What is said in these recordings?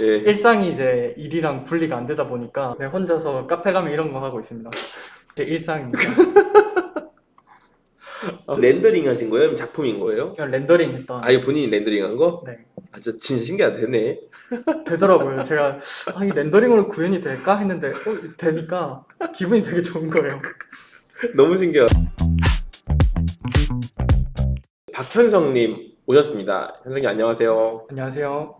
예. 일상이 이제 일이랑 분리가 안 되다 보니까 그냥 혼자서 카페 가면 이런 거 하고 있습니다. 제 일상입니다. 렌더링 하신 거예요? 아니면 작품인 거예요? 그냥 렌더링 했던 아, 이거 본인이 렌더링 한 거? 네. 아, 진짜, 진짜 신기하다. 되네. 되더라고요. 제가 아, 이 렌더링으로 구현이 될까 했는데 어, 되니까 기분이 되게 좋은 거예요. 너무 신기하다. 박현성님 오셨습니다. 현성님 안녕하세요. 안녕하세요.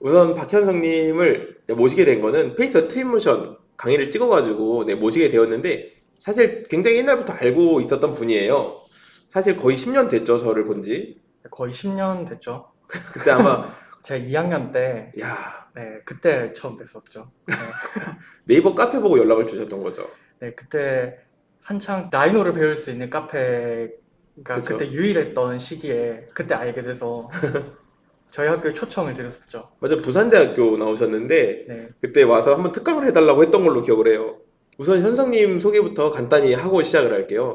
우선 박현성님을 모시게 된 거는 페이스 트윈모션 강의를 찍어가지고 네, 모시게 되었는데 사실 굉장히 옛날부터 알고 있었던 분이에요. 사실 거의 10년 됐죠, 저를 본 지. 거의 10년 됐죠. 그때 아마 제가 2학년 때 야 네, 그때 처음 뵀었죠. 네, 네이버 카페 보고 연락을 주셨던 거죠. 네, 그때 한창 라이노를 배울 수 있는 카페가 그쵸. 그때 유일했던 시기에 그때 알게 돼서 저희 학교에 초청을 드렸었죠. 맞아 부산대학교 나오셨는데 네, 그때 와서 한번 특강을 해달라고 했던 걸로 기억을 해요. 우선 현성님 소개부터 간단히 하고 시작을 할게요.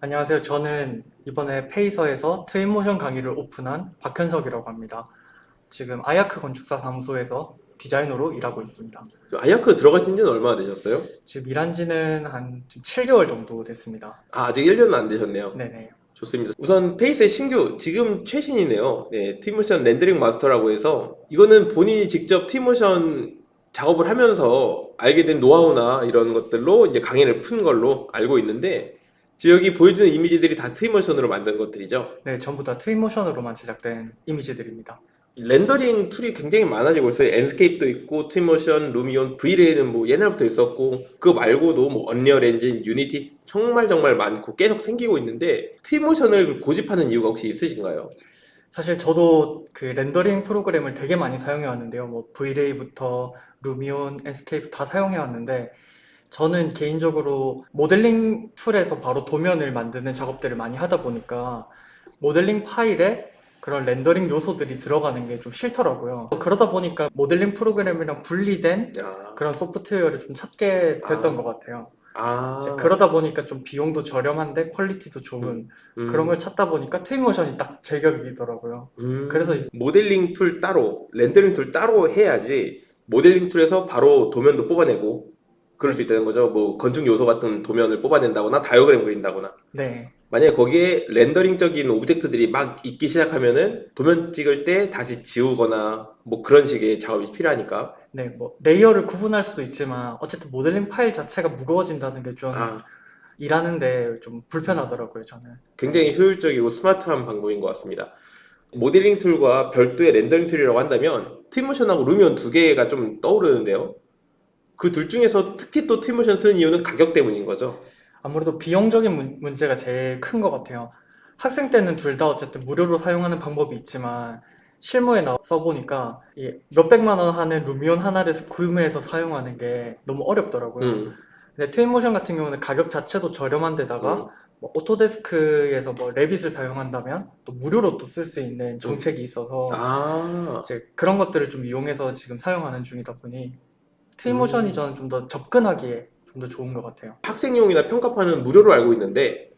안녕하세요. 저는 이번에 페이서에서 트윈모션 강의를 오픈한 박현석이라고 합니다. 지금 아야크 건축사 사무소에서 디자이너로 일하고 있습니다. 아야크 들어가신 지는 얼마나 되셨어요? 지금 일한 지는 한 지금 7개월 정도 됐습니다. 아, 아직 1년은 안 되셨네요. 네네. 좋습니다. 우선 페이스의 신규 지금 최신이네요. 네, 티모션 렌더링 마스터라고 해서 이거는 본인이 직접 티모션 작업을 하면서 알게 된 노하우나 이런 것들로 이제 강의를 푼 걸로 알고 있는데 지금 여기 보여주는 이미지들이 다 트위모션으로 만든 것들이죠. 네, 전부 다 트윈모션으로만 제작된 이미지들입니다. 렌더링 툴이 굉장히 많아지고 있어요. 엔스케이프도 있고, 트위모션, 루미온, 브이레이는 뭐 옛날부터 있었고, 그거 말고도 뭐 언리얼 엔진, 유니티 정말 정말 많고 계속 생기고 있는데 트위모션을 고집하는 이유가 혹시 있으신가요? 사실 저도 그 렌더링 프로그램을 되게 많이 사용해 왔는데요. 뭐 V-Ray부터 루미온, 엔스케이프 다 사용해 왔는데 저는 개인적으로 모델링 툴에서 바로 도면을 만드는 작업들을 많이 하다 보니까 모델링 파일에 그런 렌더링 요소들이 들어가는 게 좀 싫더라고요. 그러다 보니까 모델링 프로그램이랑 분리된 야, 그런 소프트웨어를 좀 찾게 됐던 아. 것 같아요. 아, 이제 그러다 보니까 좀 비용도 저렴한데 퀄리티도 좋은 음, 그런 걸 찾다 보니까 트윈모션이 딱 제격이더라고요. 음, 그래서 이제- 모델링 툴 따로, 렌더링 툴 따로 해야지 모델링 툴에서 바로 도면도 뽑아내고 그럴 수 있다는 거죠. 뭐 건축 요소 같은 도면을 뽑아낸다거나 다이어그램 그린다거나. 네, 만약에 거기에 렌더링적인 오브젝트들이 막 있기 시작하면은 도면 찍을 때 다시 지우거나 뭐 그런 식의 작업이 필요하니까. 네, 뭐 레이어를 구분할 수도 있지만 어쨌든 모델링 파일 자체가 무거워진다는 게좀 아, 일하는데 좀 불편하더라고요, 저는. 굉장히 효율적이고 스마트한 방법인 것 같습니다. 모델링 툴과 별도의 렌더링 툴이라고 한다면 티모션하고 루미온 두 개가 좀 떠오르는데요. 그 둘 중에서 특히 또 티모션 쓰는 이유는 가격 때문인 거죠. 아무래도 비용적인 문, 문제가 제일 큰 것 같아요. 학생 때는 둘 다 어쨌든 무료로 사용하는 방법이 있지만 실무에 나 써보니까 이 몇백만 원 하는 루미온 하나를 구매해서 사용하는 게 너무 어렵더라고요. 음, 근데 트윈모션 같은 경우는 가격 자체도 저렴한 데다가 음. 뭐 오토데스크에서 뭐 레빗을 사용한다면 또 무료로 또 쓸 수 있는 정책이 있어서 아, 이제 그런 것들을 좀 이용해서 지금 사용하는 중이다 보니 트윈모션이 음. 저는 좀 더 접근하기에 좀 더 좋은 것 같아요. 학생용이나 평가판은 무료로 알고 있는데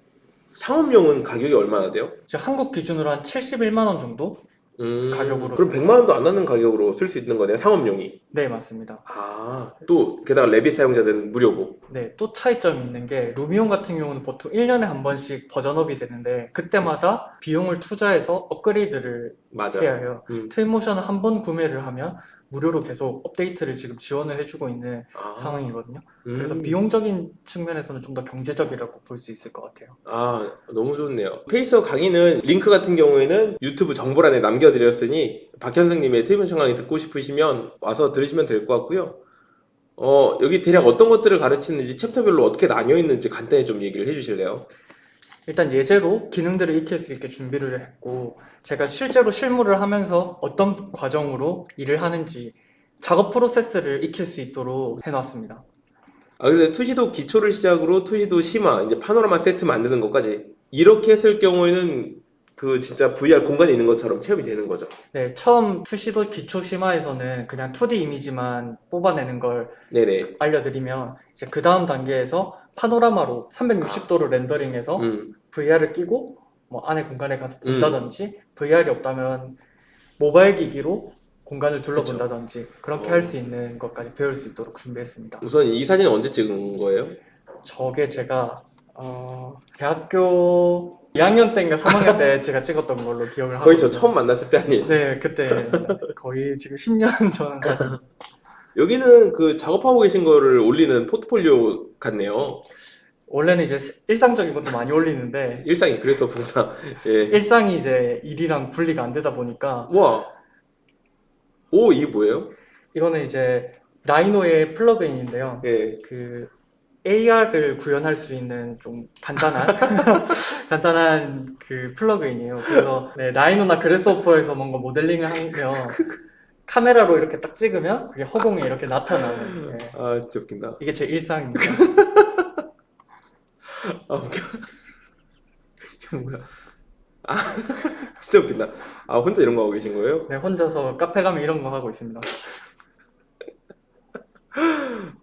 상업용은 가격이 얼마나 돼요? 지금 한국 기준으로 한 71만 원 정도? 음, 가격으로 그럼 100만 원도 안 하는 가격으로 쓸 수 있는 거네요, 상업용이. 네, 맞습니다. 아, 또 게다가 레빗 사용자들은 무료고. 네, 또 차이점이 있는 게 루미온 같은 경우는 보통 1년에 한 번씩 버전업이 되는데 그때마다 비용을 투자해서 업그레이드를 맞아. 해야 해요. 음. 트윈모션은 한번 구매를 하면 무료로 계속 업데이트를 지금 지원을 해주고 있는 아, 상황이거든요. 그래서 음. 비용적인 측면에서는 좀 더 경제적이라고 볼 수 있을 것 같아요. 아, 너무 좋네요. 페이서 강의는 링크 같은 경우에는 유튜브 정보란에 남겨드렸으니 박현승님의 트위션 강의 듣고 싶으시면 와서 들으시면 될 것 같고요. 어, 여기 대략 어떤 것들을 가르치는지 챕터별로 어떻게 나뉘어 있는지 간단히 좀 얘기를 해주실래요? 일단 예제로 기능들을 익힐 수 있게 준비를 했고 제가 실제로 실무를 하면서 어떤 과정으로 일을 하는지 작업 프로세스를 익힐 수 있도록 해놨습니다. 아, 그래서 투시도 기초를 시작으로 투시도 심화, 이제 파노라마 세트 만드는 것까지 이렇게 했을 경우에는 그 진짜 VR 공간에 있는 것처럼 체험이 되는 거죠. 네, 처음 투시도 기초 심화에서는 그냥 2D 이미지만 뽑아내는 걸 네네. 알려드리면 이제 그 다음 단계에서 파노라마로 360도로 렌더링해서 음, VR을 끼고 뭐 안에 공간에 가서 본다든지 VR이 없다면 모바일 기기로 공간을 둘러본다든지 그렇게 어. 할 수 있는 것까지 배울 수 있도록 준비했습니다. 우선 이 사진은 언제 찍은 거예요? 저게 제가 어, 대학교 2학년 때인가 3학년 때 제가 찍었던 걸로 기억을 하고 거의 저 처음 만났을 때 아니에요? 네, 그때 거의 지금 10년 전. 여기는 그 작업하고 계신 거를 올리는 포트폴리오 같네요. 원래는 이제 일상적인 것도 많이 올리는데 일상이 그래서 보다 예. 일상이 이제 일이랑 분리가 안 되다 보니까 와. 오, 이게 뭐예요? 이거는 이제 라이노의 플러그인인데요. 예. 그 AR을 구현할 수 있는 좀 간단한 간단한 그 플러그인이에요. 그래서 네, 라이노나 그래스호퍼에서 뭔가 모델링을 하면 카메라로 이렇게 딱 찍으면 그게 허공에 이렇게 나타나는 네. 아, 진짜 웃긴다. 이게 제 일상입니다. 아, 웃겨. 이거 뭐야? 아, 진짜 웃긴다. 아, 혼자 이런 거 하고 계신 거예요? 네, 혼자서 카페 가면 이런 거 하고 있습니다.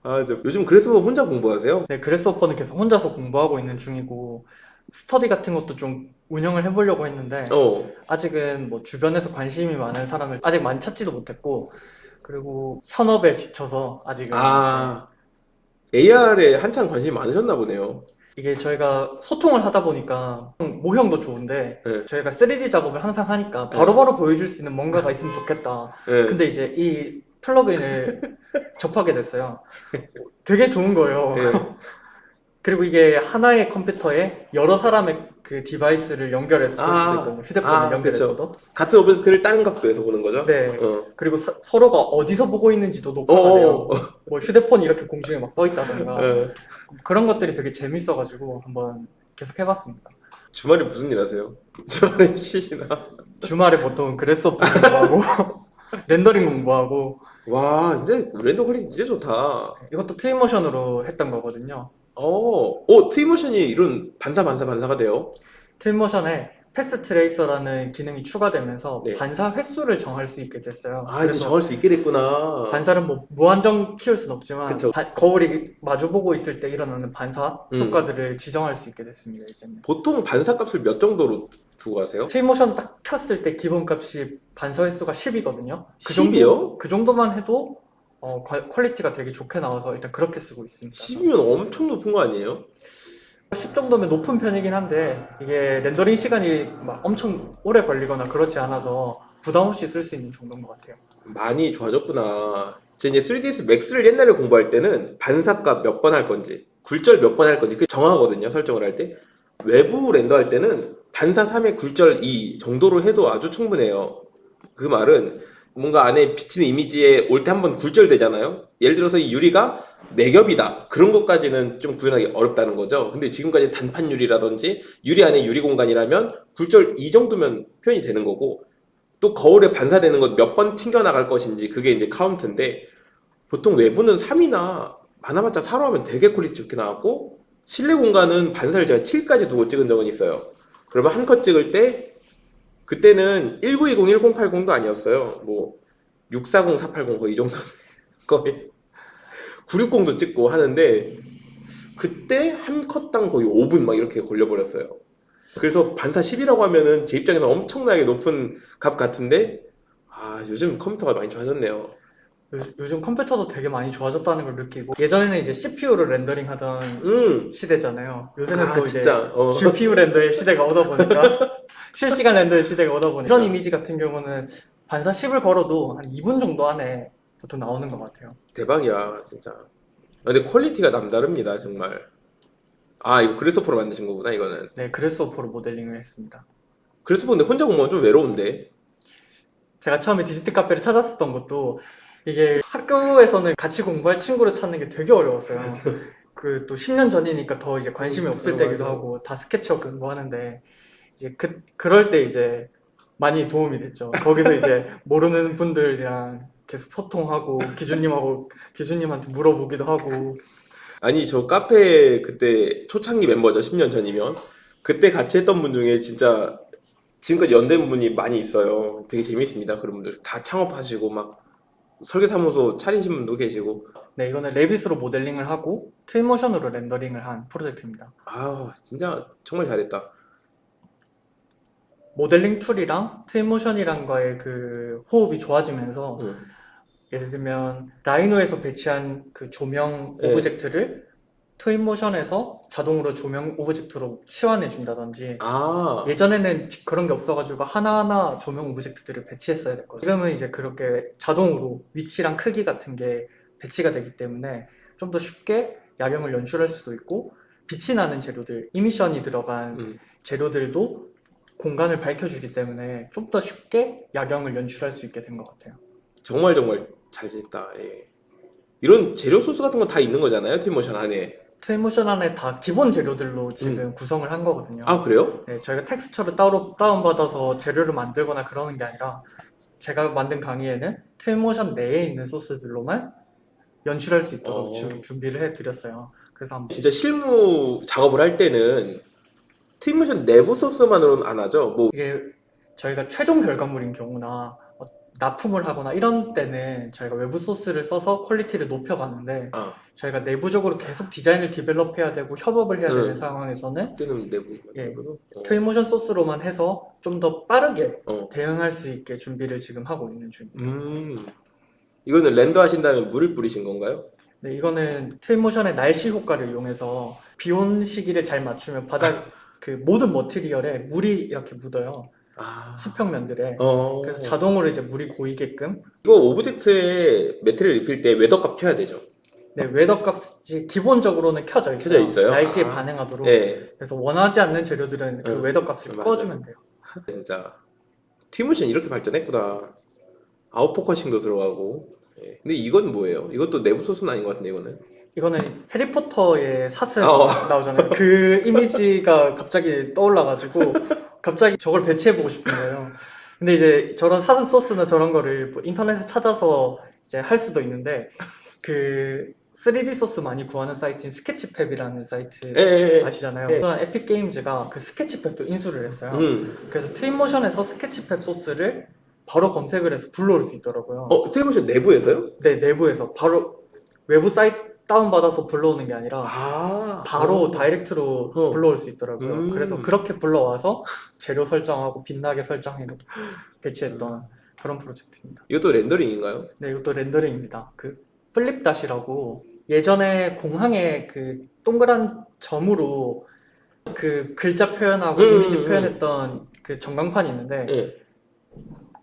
아, 저 요즘 그래서 혼자 공부하세요? 네, 그래스호퍼는 계속 혼자서 공부하고 있는 중이고 스터디 같은 것도 좀 운영을 해보려고 했는데 어. 아직은 뭐 주변에서 관심이 많은 사람을 아직 많이 찾지도 못했고 그리고 현업에 지쳐서 아직은 아, AR에 한창 관심이 많으셨나 보네요. 이게 저희가 소통을 하다 보니까 모형도 좋은데 네. 저희가 3D 작업을 항상 하니까 바로바로 보여줄 수 있는 뭔가가 있으면 좋겠다. 예. 근데 이제 이 플러그인을 접하게 됐어요. 되게 좋은 거예요. 예. 그리고 이게 하나의 컴퓨터에 여러 사람의 그 디바이스를 연결해서 볼 수도 아, 있거든요. 휴대폰을 아, 연결해서도. 같은 오브젝트를 다른 각도에서 보는 거죠? 네. 어. 그리고 서, 서로가 어디서 보고 있는지도 녹화가 어, 돼요. 어, 뭐 휴대폰이 이렇게 공중에 막 떠 있다던가 어. 그런 것들이 되게 재밌어가지고 한번 계속 해봤습니다. 주말에 무슨 일 하세요? 주말에 쉬시나? 주말에 보통 그래스오프 공부하고 렌더링 공부하고 와, 진짜 랜더 퀄리티 진짜 좋다. 이것도 트윈모션으로 했던 거거든요. 어, 어, 트위모션이 이런 반사, 반사, 반사가 돼요? 트윈모션에 패스 트레이서라는 기능이 추가되면서 네. 반사 횟수를 정할 수 있게 됐어요. 아, 이제 그래서 정할 수 있게 됐구나. 반사를 뭐 무한정 키울 순 없지만 그쵸. 바- 거울이 마주보고 있을 때 일어나는 반사 음. 효과들을 지정할 수 있게 됐습니다. 이제는. 보통 반사 값을 몇 정도로 두고 가세요? 트윈모션 딱 켰을 때 기본값이 반사 횟수가 10이거든요. 그 10 이요? 정도, 그 정도만 해도 어, 퀄- 퀄리티가 되게 좋게 나와서 일단 그렇게 쓰고 있습니다. 10이면 엄청 높은 거 아니에요? 10 정도면 높은 편이긴 한데 이게 렌더링 시간이 막 엄청 오래 걸리거나 그렇지 않아서 부담 없이 쓸 수 있는 정도인 것 같아요. 많이 좋아졌구나. 제가 이제 3ds 맥스를 옛날에 공부할 때는 반사값 몇 번 할 건지, 굴절 몇 번 할 건지 그 정하거든요. 설정을 할 때. 외부 렌더 할 때는 반사 3에 굴절 2 정도로 해도 아주 충분해요. 그 말은 뭔가 안에 비치는 이미지에 올 때 한번 굴절되잖아요. 예를 들어서 이 유리가 네 겹이다. 그런 것까지는 좀 구현하기 어렵다는 거죠. 근데 지금까지 단판 유리라든지 유리 안에 유리 공간이라면 굴절 이 정도면 표현이 되는 거고 또 거울에 반사되는 것 몇 번 튕겨 나갈 것인지 그게 이제 카운트인데 보통 외부는 3이나 많아봤자 4로 하면 되게 퀄리티 좋게 나왔고 실내 공간은 반사를 제가 7까지 두고 찍은 적은 있어요. 그러면 한 컷 찍을 때 그때는 1920, 1080도 아니었어요. 뭐 640, 480 거의 이 정도 거의 960도 찍고 하는데 그때 한 컷당 거의 5분 막 이렇게 걸려버렸어요. 그래서 반사 10이라고 하면은 제 입장에서 엄청나게 높은 값 같은데 아 요즘 컴퓨터가 많이 좋아졌네요. 요즘, 요즘 컴퓨터도 되게 많이 좋아졌다는 걸 느끼고 예전에는 이제 CPU로 렌더링 하던 음, 시대잖아요. 요새는 아 또 이제 진짜 어. GPU 렌더의 시대가 오다 보니까 실시간 렌더의 시대가 오다 보니까 이런 이미지 같은 경우는 반사 10을 걸어도 한 2분 정도 안에 보통 나오는 것 같아요. 대박이야 진짜. 아, 근데 퀄리티가 남다릅니다 정말. 아 이거 그래서포로 만드신 거구나 이거는. 네, 그래스오퍼로 모델링을 했습니다. 그래서 근데 혼자 공부하면 좀 외로운데. 제가 처음에 디지털 카페를 찾았었던 것도 이게 학교에서는 같이 공부할 친구를 찾는 게 되게 어려웠어요. 그 또 10년 전이니까 더 이제 관심이 없을 어, 때기도. 하고 다 스케치업 공부하는데 이제 그 그럴 때 이제 많이 도움이 됐죠. 거기서 이제 모르는 분들이랑 계속 소통하고 기준님하고 기준님한테 물어보기도 하고 아니 저 카페 그때 초창기 멤버죠 10년 전이면 그때 같이 했던 분 중에 진짜 지금까지 연된 분이 많이 있어요 되게 재밌습니다 그런 분들 다 창업하시고 막 설계사무소 차리신 분도 계시고 네 이거는 레빗으로 모델링을 하고 트윈모션으로 렌더링을 한 프로젝트입니다. 아 진짜 정말 잘했다 모델링 툴이랑 트윈모션이랑과의 그 호흡이 좋아지면서 음. 예를 들면 라이노에서 배치한 그 조명 네. 오브젝트를 트윈 모션에서 자동으로 조명 오브젝트로 치환해 준다든지 아, 예전에는 지- 그런 게 없어가지고 하나하나 조명 오브젝트들을 배치했어야 됐거든요. 지금은 이제 그렇게 자동으로 위치랑 크기 같은 게 배치가 되기 때문에 좀 더 쉽게 야경을 연출할 수도 있고 빛이 나는 재료들, 이미션이 들어간 음. 재료들도 공간을 밝혀주기 때문에 좀 더 쉽게 야경을 연출할 수 있게 된 것 같아요. 정말 정말 잘 됐다. 예. 이런 재료 소스 같은 건 다 있는 거잖아요, 팀모션 안에. 트윈모션 안에 다 기본 재료들로 지금 구성을 한 거거든요. 아, 그래요? 네, 저희가 텍스처를 따로 다운받아서 재료를 만들거나 그러는 게 아니라 제가 만든 강의에는 트윈모션 내에 있는 소스들로만 연출할 수 있도록 어. 주- 준비를 해드렸어요. 그래서 한번 진짜 실무 작업을 할 때는 팀모션 내부 소스만으로는 안 하죠. 뭐 이게 저희가 최종 결과물인 경우나 어, 납품을 하거나 이런 때는 저희가 외부 소스를 써서 퀄리티를 높여가는데 아, 저희가 내부적으로 계속 디자인을 디벨롭해야 되고 협업을 해야 되는 음. 상황에서는 그때는 내부. 예. 어. 트윈모션 소스로만 해서 좀 더 빠르게 어. 대응할 수 있게 준비를 지금 하고 있는 중입니다. 음. 이거는 렌더 하신 다음에 물을 뿌리신 건가요? 네, 이거는 트윈모션의 날씨 효과를 이용해서 비온 시기를 잘 맞추면 바닥 그 모든 머티리얼에 물이 이렇게 묻어요. 아. 수평면들에. 어. 그래서 자동으로 이제 물이 고이게끔 이거 오브젝트에 매트리얼 입힐 때 웨더값 켜야 되죠. 네, 웨더 값이 기본적으로는 켜져 있어요. 켜져 있어요? 날씨에 아. 반응하도록. 네. 그래서 원하지 않는 재료들은 그 응, 웨더 값을 맞아요. 꺼주면 돼요. 진짜 티모션 이렇게 발전했구나. 아웃포커싱도 들어가고. 예. 근데 이건 뭐예요? 이것도 내부 소스는 아닌 것 같은데 이거는. 이거는 해리포터의 사슬 어. 나오잖아요. 그 이미지가 갑자기 떠올라가지고 갑자기 저걸 배치해보고 싶은 거예요. 근데 이제 저런 사슬 소스나 저런 거를 뭐 인터넷에 찾아서 이제 할 수도 있는데 그 3D 소스 많이 구하는 사이트인 스케치팹이라는 사이트 예, 예, 예. 아시잖아요. 네. 그동안 에픽 게임즈가 그 스케치팹도 인수를 했어요. 음. 그래서 트윈모션에서 스케치팹 소스를 바로 검색을 해서 불러올 수 있더라고요. 어, 티모션 내부에서요? 네, 내부에서 바로 외부 사이트 다운받아서 불러오는 게 아니라 아. 바로 어. 다이렉트로 어. 불러올 수 있더라고요. 음. 그래서 그렇게 불러와서 재료 설정하고 빛나게 설정해놓고 배치했던 그런 프로젝트입니다. 이것도 렌더링인가요? 네, 이것도 렌더링입니다. 그 플립 닷이라고 예전에 공항에 그 동그란 점으로 그 글자 표현하고 음, 이미지 음, 음. 표현했던 그 전광판이 있는데 예.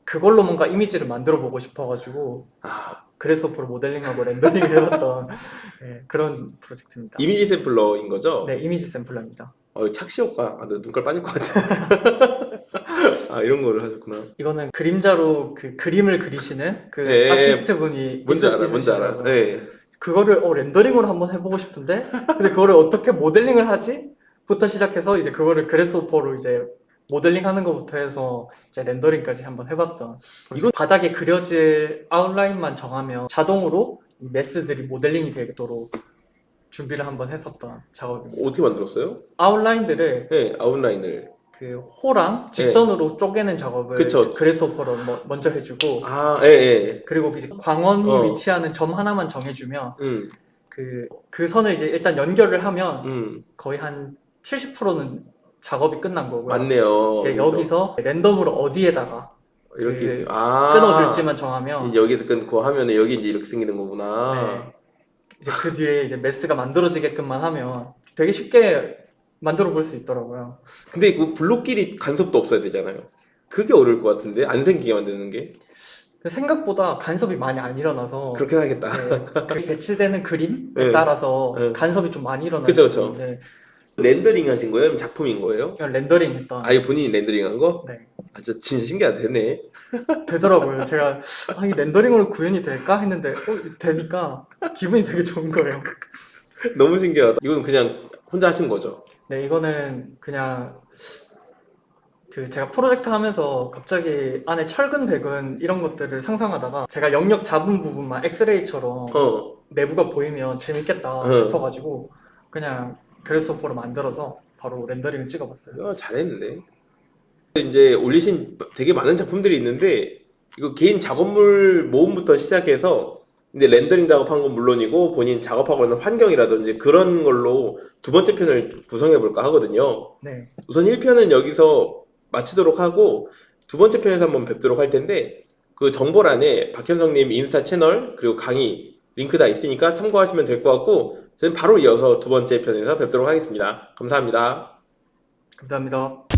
그걸로 뭔가 이미지를 만들어 보고 싶어가지고 아, 그래서프로 모델링하고 렌더링을 해봤던 네, 그런 프로젝트입니다. 이미지 샘플러인 거죠? 네, 이미지 샘플러입니다. 어, 착시 효과. 아, 나 눈깔 빠질 것 같아. 아, 이런 거를 하셨구나. 이거는 그림자로 그 그림을 그리시는 그 네, 아티스트 분이 뭔지 알아, 뭔지 알아. 네. 그거를 어, 렌더링으로 한번 해보고 싶은데 근데 그거를 어떻게 모델링을 하지? 부터 시작해서 이제 그거를 그래스호퍼로 이제 모델링 하는 것부터 해서 이제 렌더링까지 한번 해봤던 이거- 바닥에 그려질 아웃라인만 정하면 자동으로 이 메스들이 모델링이 되도록 준비를 한번 했었던 작업입니다. 어떻게 만들었어요? 아웃라인들을 네, 아웃라인을. 그 호랑 직선으로 쪼개는 작업을 네. 그쵸. 이제 그래스호퍼로 뭐- 먼저 해주고 아, 예, 예. 그리고 이제 광원이 어. 위치하는 점 하나만 정해주면 음, 그, 그 선을 이제 일단 연결을 하면 음. 거의 한 70%는 작업이 끝난 거고요. 맞네요. 이제 그래서 여기서 랜덤으로 어디에다가 이렇게 그 있어요. 아. 끊어줄지만 정하면 이제 여기 끊고 하면은 여기 이제 이렇게 생기는 거구나. 네. 이제 그 뒤에 이제 메스가 만들어지게끔만 하면 되게 쉽게 만들어 볼 수 있더라고요. 근데 그 블록끼리 간섭도 없어야 되잖아요. 그게 어려울 것 같은데 안 생기게 만드는 게 근데 생각보다 간섭이 많이 안 일어나서 그렇긴 하겠다. 네, 그 배치되는 그림에 네. 따라서 네. 간섭이 좀 많이 일어날 그쵸, 수 그쵸. 렌더링 하신 거예요? 아니면 작품인 거예요? 그냥 렌더링 했던 아예 본인이 렌더링 한 거? 네. 아, 진짜, 진짜 신기하다. 되네. 되더라고요. 제가 아, 이 렌더링으로 구현이 될까 했는데 어, 되니까 기분이 되게 좋은 거예요. 너무 신기하다. 이건 그냥 혼자 하신 거죠? 네, 이거는 그냥 그 제가 프로젝트 하면서 갑자기 안에 철근 백은 이런 것들을 상상하다가 제가 영역 잡은 부분만 엑스레이처럼 어. 내부가 보이면 재밌겠다 어. 싶어가지고 그냥 그래스호퍼로 만들어서 바로 렌더링을 찍어봤어요. 어, 잘했는데. 이제 올리신 되게 많은 작품들이 있는데 이거 개인 작업물 모음부터 시작해서 근데 렌더링 작업한 건 물론이고 본인 작업하고 있는 환경이라든지 그런 걸로 두 번째 편을 구성해 볼까 하거든요. 네, 우선 1편은 여기서 마치도록 하고 두 번째 편에서 한번 뵙도록 할 텐데 그 정보란에 박현성님 인스타 채널 그리고 강의 링크 다 있으니까 참고하시면 될 것 같고 저는 바로 이어서 두 번째 편에서 뵙도록 하겠습니다. 감사합니다. 감사합니다.